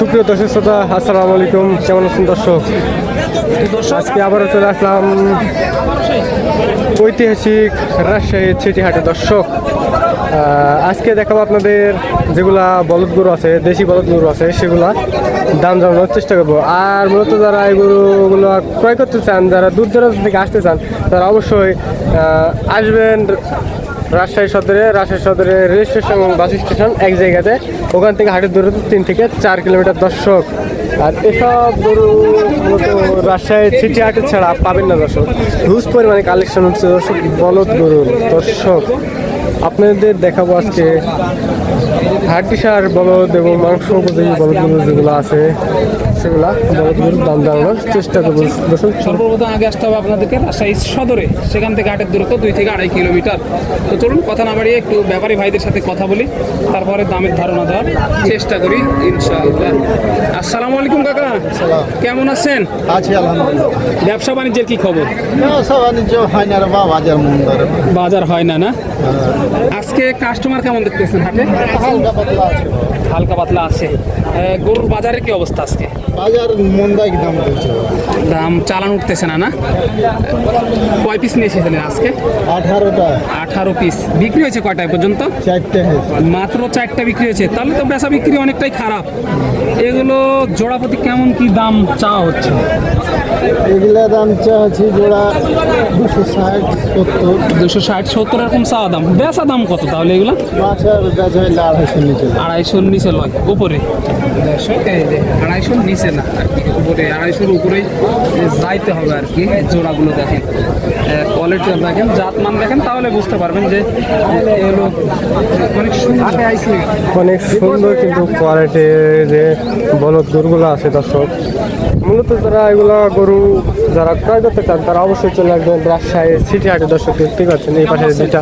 সুপ্রিয় দর্শক শ্রোতা, আসসালামু আলাইকুম। কেমন আছেন দর্শক? আজকে আবারও চলে আসলাম ঐতিহাসিক রাজশাহী চিটিহাটে দর্শক। আজকে দেখাবো আপনাদের যেগুলা বলদ গরু আছে, দেশি বলদ গরু আছে, সেগুলা দাম জানানোর চেষ্টা করব। আর মূলত যারা এই গরুগুলো ক্রয় করতে চান, যারা দূর দূরান্ত থেকে আসতে চান, তারা অবশ্যই আসবেন রাজশাহী সদরে রাজশাহী সদরে রেল স্টেশন এবং বাস স্টেশন এক জায়গাতে। ওখান থেকে হাটের দূরত্ব তিন থেকে চার কিলোমিটার দর্শক। আর এসব গরু রাজশাহী সিটি হাটে ছাড়া পাবেন না দর্শক। হিউজ পরিমাণে কালেকশন হচ্ছে দর্শক, বলদ গরুর দর্শক। আপনাদের দেখাবো আজকে হাড্ডি সার বলদ এবং মাংস উপযোগী বলদ গরু যেগুলো আছে। সেগুলা দাম জানানোর চেষ্টা করব। দর্শক সর্বপ্রথম আগে আসতে হবে আপনাদেরকে রাজশাহী সদরে। সেখান থেকে হাটের দূরত্ব দুই থেকে আড়াই কিলোমিটার। তো চলুন কথা না বাড়িয়ে একটু ব্যাপারী ভাইদের সাথে কথা বলি। তারপরে দামের ধারণা দেওয়ার চেষ্টা করি ইনশাআল্লাহ। আসসালামু আলাইকুম কাকা। কেমন আছেন? আছে আলহামদুলিল্লাহ। ব্যবসা বাণিজ্যের কি খবর? ব্যবসা বাণিজ্য হয় না বা বাজার মন বাজার হয় না না? আজকে কাস্টমার কেমন দেখতেছেন হাটে? হালকা পাতলা আছে। হালকা পাতলা আছে। গরুর বাজারের কি অবস্থা আজকে? বাজার মন্দাই দাম চলছে দাম চালান উঠতেছে না না? কয় পিস নিয়ে এসেছিলেন আজকে? আঠারোটা। আঠারো পিস বিক্রি হয়েছে কয়টায় পর্যন্ত? চারটে মাত্র চারটা বিক্রি হয়েছে। তাহলে তো বেচা বিক্রি অনেকটাই খারাপ। এগুলো জোড়াপতি কেমন কি দাম চাওয়া হচ্ছে? এগুলা দাম চাচ্ছি জোড়া দুশো ষাট সত্তর। দুশো ষাট সত্তর এরকম চাওয়া দাম। বেচা দাম কত তাহলে এগুলো? মাছের বেচা আড়াইশো নিচে। আড়াইশোর নিচে লয়। উপরে। আড়াইশোর নিচে। না আর কি উপরে আড়াইশোর উপরেই যাইতে হবে আর কি জোড়াগুলো দেখেন। কোয়ালিটি দেখেন জাতমান দেখেন তাহলে বুঝতে পারবেন যে এগুলো অনেক সুন্দর। অনেক সুন্দর কিন্তু কোয়ালিটির যে বলদ গরুগুলো আছে দর্শক মূলত যারা এগুলো গরু যারা ক্রয় করতে চান তারা অবশ্যই চলে আসবেন রাজশাহী সিটি হাটে দর্শক দেখতে পাচ্ছেন এই পাশে দুইটা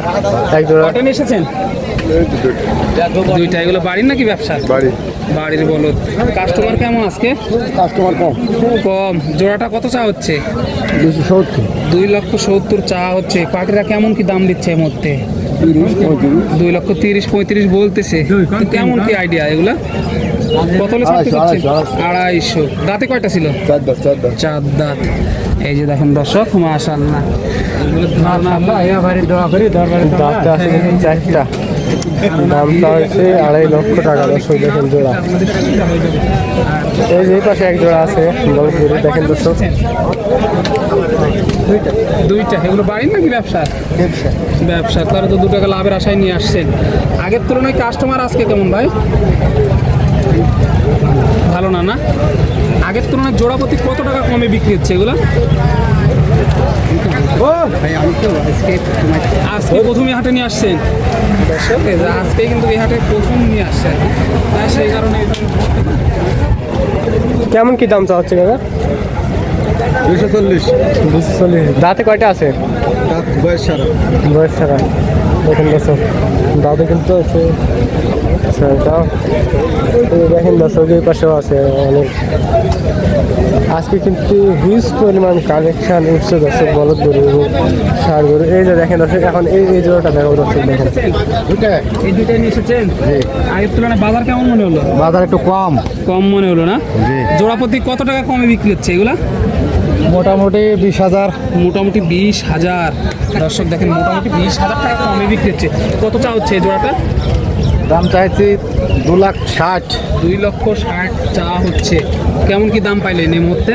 এক জোড়া। কটা নিয়ে এসেছেন? দুইটা এগুলো বাড়ির নাকি ব্যবসা? বাড়ি। বাড়ির বলদ। কাস্টমার কেমন আজকে? কাস্টমার কম। কম। জোড়াটা কত চা হচ্ছে? দুশো সত্তর। দুই লক্ষ সত্তর চা হচ্ছে। পার্টিরা কেমন কি দাম দিচ্ছে এর মধ্যে? দুই লক্ষ তিরিশ পঁয়ত্রিশ বলতেছে। তো কেমন কি আইডিয়া এগুলা? কত আড়াইশো, দাঁতে কয়টা ছিল? চার দাঁত এই যে দেখেন দর্শক মাশাল্লাহ দেখুন চারটা। দামটা হচ্ছে আড়াই লক্ষ টাকা দর্শক দেখেন জোড়া। এই যে পাশে এক জোড়া আছে বলদ গরু দেখেন দর্শক। দুইটা এগুলো বাড়ির নাকি ব্যবসা? ব্যবসা। ব্যবসা তারা তো দু টাকা লাভের আশায় নিয়ে আসছেন। আগের তুলনায় কাস্টমার আজকে কেমন ভাই? ভালো না না? আগের তুলনায় জোড়াপতি কত টাকা কমে বিক্রি হচ্ছে এগুলো? আজকে প্রথম প্রথমে হাটে নিয়ে আসছেন? দর্শক, আজকে কিন্তু এই হাটে প্রথম নিয়ে আসছে তাই সেই কারণে কেমন কি দাম চাচ্ছে দাদা? দুশো চল্লিশ। দুশো চল্লিশ। দাঁতে কয়টা আছে? বয়স সারা। বয়স ছাড়া দেখেন দর্শক দাদু কিন্তু আছে। আচ্ছা দাও দেখেন দর্শক এই পাশেও আছে অনেক। আজকে কিন্তু হিউজ পরিমাণ কালেকশন উঠছে দর্শক বলদ গরু এবং সার গরু। এই যে দেখেন দর্শক এখন এই এই জোড়াটা দেখো দর্শক দেখেন। এই দুটাই নিয়ে এসেছেন? আগের তুলনায় বাজার কেমন মনে হলো? বাজার একটু কম। কম মনে হলো না? জি। জোড়াপতি কত টাকা কমে বিক্রি হচ্ছে এগুলা? মোটামুটি বিশ হাজার। মোটামুটি বিশ হাজার। দর্শক দেখেন মোটামুটি বিশ হাজার টাকা কমে বিক্রি হচ্ছে। কত চা হচ্ছে এই জোড়াটা? দাম চাইছি দু লাখ ষাট। দুই লক্ষ ষাট চা হচ্ছে। কেমন কি দাম পাইলেন এই মুহূর্তে?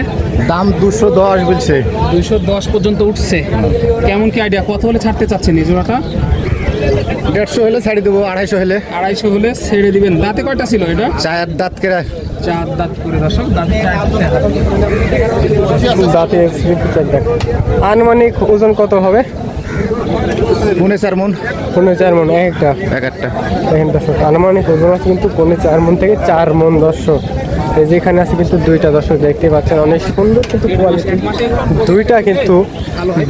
দাম দুশো দশ বলছে। দুইশো দশ পর্যন্ত উঠছে। কেমন কি আইডিয়া কত হলে ছাড়তে চাচ্ছেন এই জোড়াটা? দেড়শো হলে ছাড়ি দেবো আড়াইশো হলে। আড়াইশো হলে ছেড়ে দিবেন। দাঁতে কয়টা ছিল এটা? চায়ের দাঁত কেরা চার দাঁত করে দর্শক দাঁতে আনুমানিক ওজন কত হবে? পুনে চার মন। পনেরো চার মন এক একটা। এক একটা। দেখেন দর্শক আনুমানিক ওজন আছে কিন্তু পনেরো চার মন থেকে চার মন দর্শক। যেখানে আছে কিন্তু দুইটা দর্শক দেখতে পাচ্ছেন অনেক সুন্দর কিন্তু কোয়ালিটি দুইটা কিন্তু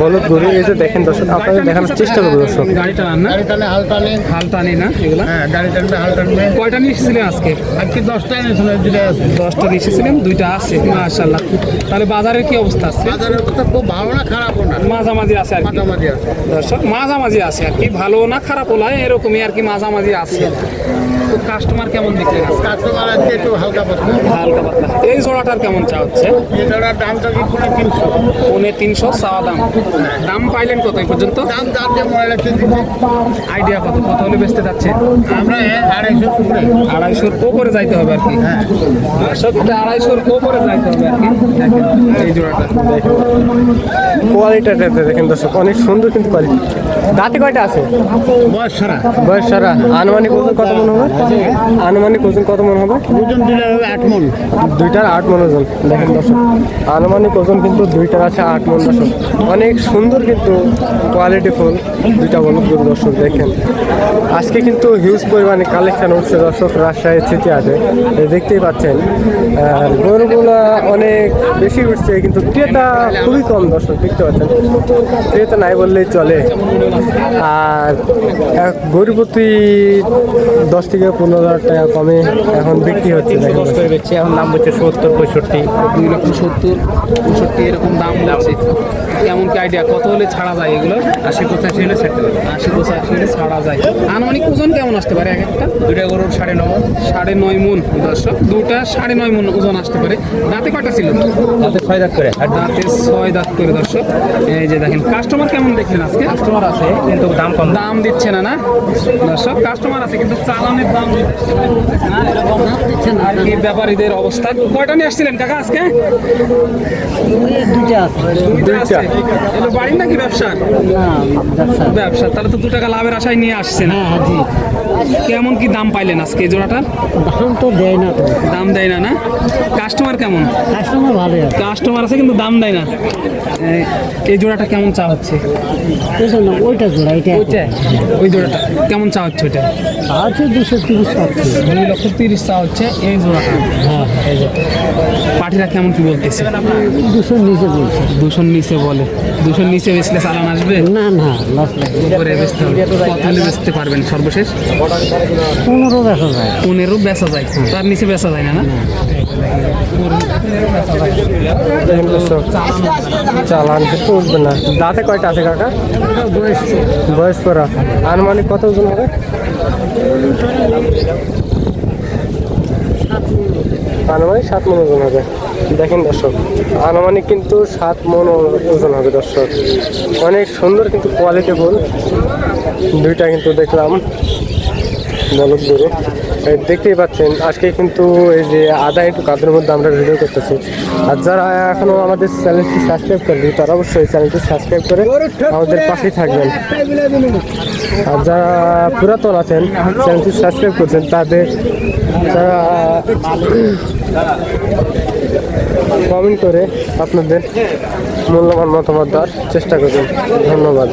বলদ গরু এই যে দেখেন দর্শক আপনাদের দেখানোর চেষ্টা করব দর্শক। গাড়ি টানান না? গাড়ি টানে হাল টানে। হাল টানি না এগুলা? হ্যাঁ গাড়ি টানবে হাল টানবে কয়টা নিয়ে এসেছিলেন আজকে? আজকে দশটা এনেছিল দুটা আছে। দশটা নিয়ে এসেছিলেন দুইটা আছে তাহলে বাজারের কি অবস্থা আছে? বাজারের কথা খুব ভালো না খারাপ না? মাঝামাঝি আছে আর কি। মাঝামাঝি আছে। দর্শক মাঝামাঝি আছে আর কি। ভালো না খারাপ নয় এরকমই আর কি মাঝামাঝি আছে। তো কাস্টমার কেমন দেখলেন আজকে? কাস্টমার আজকে একটু হালকা পাতলা। হালকা পাতলা। এই জোড়াটার কেমন চা হচ্ছে? এছাড়া দাম তো পুরো তিনশো? পৌনে তিনশো চাওয়া দাম দাম পাইলেন কত এই পর্যন্ত? দাম দাম যে মনে রাখছে আইডিয়া কত? কত হলে বেচতে যাচ্ছে আমরা আড়াইশো আড়াইশোর ওপরে যাইতে হবে আর কি? দর্শকটা আড়াইশোর ওপরে যাইতে হবে আর কি। দেখেন এই জোড়াটা। কোয়ালিটিটা দেখেন দর্শক অনেক সুন্দর কিন্তু কোয়ালিটি দাঁতে কয়টা আছে? বয়স সারা। বয়স সারা। আনুমানিক ওজন কত মন হবে? আনুমানিক ওজন কত মন হবে? দুজন দিলে হবে আট মন। দুইটার আট মন ওজন। দেখেন দর্শক আনুমানিক ওজন কিন্তু দুইটার আছে আট মন দর্শক। অনেক সুন্দর কিন্তু কোয়ালিটি ফুল দুইটা বলুন গরু দর্শক দেখেন। আজকে কিন্তু হিউজ পরিমাণে কালেকশন উঠছে দর্শক রাজশাহী সিটি আছে দেখতেই পাচ্ছেন আর গরুগুলা অনেক বেশি উঠছে কিন্তু ক্রেতা খুবই কম দর্শক দেখতে পাচ্ছেন। ক্রেতা নাই বললেই চলে। আর এক গরু প্রতি দশ থেকে পনেরো হাজার টাকা কমে এখন বিক্রি হচ্ছে বেচছে এখন দাম হচ্ছে সত্তর পঁয়ষট্টি। দুই লক্ষ সত্তর পঁয়ষট্টি এরকম দাম যাচ্ছে। কেমন কি আইডিয়া কত হলে ছাড়া যায় এগুলো? আশি পঁচাশি হলে ছাড়তে পারবে আশি পঁচাশি হলে ছাড়া যায়। আনুমানিক ওজন কেমন আসতে পারে এক একটা? দুইটা গরুর সাড়ে নয় সাড়ে নয় মন দর্শক। দুটা সাড়ে নয় মন ওজন আসতে পারে। দাঁতে কয়টা ছিল? দাঁতে ছয় দাঁত করে। আর দাঁতে ছয় দাঁত করে দর্শক। এই যে দেখেন কাস্টমার কেমন দেখলেন আজকে? কাস্টমার আছে কিন্তু দাম কম। দাম দিচ্ছে না না? দর্শক কাস্টমার আছে কিন্তু চালানের দাম দিচ্ছে না। এরকম আর কি ব্যাপারীদের অবস্থা। কয়টা নিয়ে আসছিলেন কাকা আজকে? দুইটা আছে। দুইটা আছে। এগুলো বাড়ির নাকি ব্যবসা? ব্যবসা তাহলে তো দু টাকা লাভের আশায় নিয়ে আসছেন। হ্যাঁ জি। কেমন কি দাম পাইলেন আজকে এই জোড়াটার দাম তো দেয় না তো। দাম দেয় না না? কাস্টমার কেমন? কাস্টমার আছে কাস্টমার আছে কিন্তু দাম দেয় না। এই- জোড়াটা কেমন চা হচ্ছে? ওইটা জোড়া এটা ওইটা? ওই জোড়াটা। কেমন চা হচ্ছে ওইটা? আছে দুশো তিরিশ পাচ্ছি। দুই লক্ষ তিরিশ চা হচ্ছে এই জোড়াটা। হ্যাঁ পাঠিরা কেমন কি বলতেছে? দুশো নিচে বলছে। দুশোর নিচে বলে। দুশোর নিচে বেচলে চালান আসবে? না না উপরে বেচতে হবে। কত হলে বেচতে পারবেন সর্বশেষ? পনেরো বেসা যায়। পনেরো বেচা যায়। তার নিচে বেচা যায় না না? চালান উঠবে না। দাঁতে কয়টা আছে কাকা? বয়স করা। আনুমানিক কত ওজন হবে? আনুমানিক সাত মন ওজন হবে। দেখেন দর্শক, আনুমানিক কিন্তু সাত মন ওজন হবে দর্শক। অনেক সুন্দর কিন্তু কোয়ালিটি ফুল দুইটা কিন্তু দেখলাম। বলদ গরু। দেখতেই পাচ্ছেন, আজকে কিন্তু এই যে আধা একটু কাদের মধ্যে আমরা ভিডিও করতেছি। আর যারা এখনও আমাদের চ্যানেলটি সাবস্ক্রাইব করেনি তারা অবশ্যই চ্যানেলটি সাবস্ক্রাইব করে আমাদের পাশেই থাকবেন। আর যারা পুরাতন আছেন চ্যানেলটি সাবস্ক্রাইব করছেন, তাদের কমেন্ট করে আপনাদের মূল্যবান মতামত দেওয়ার চেষ্টা করবেন। ধন্যবাদ।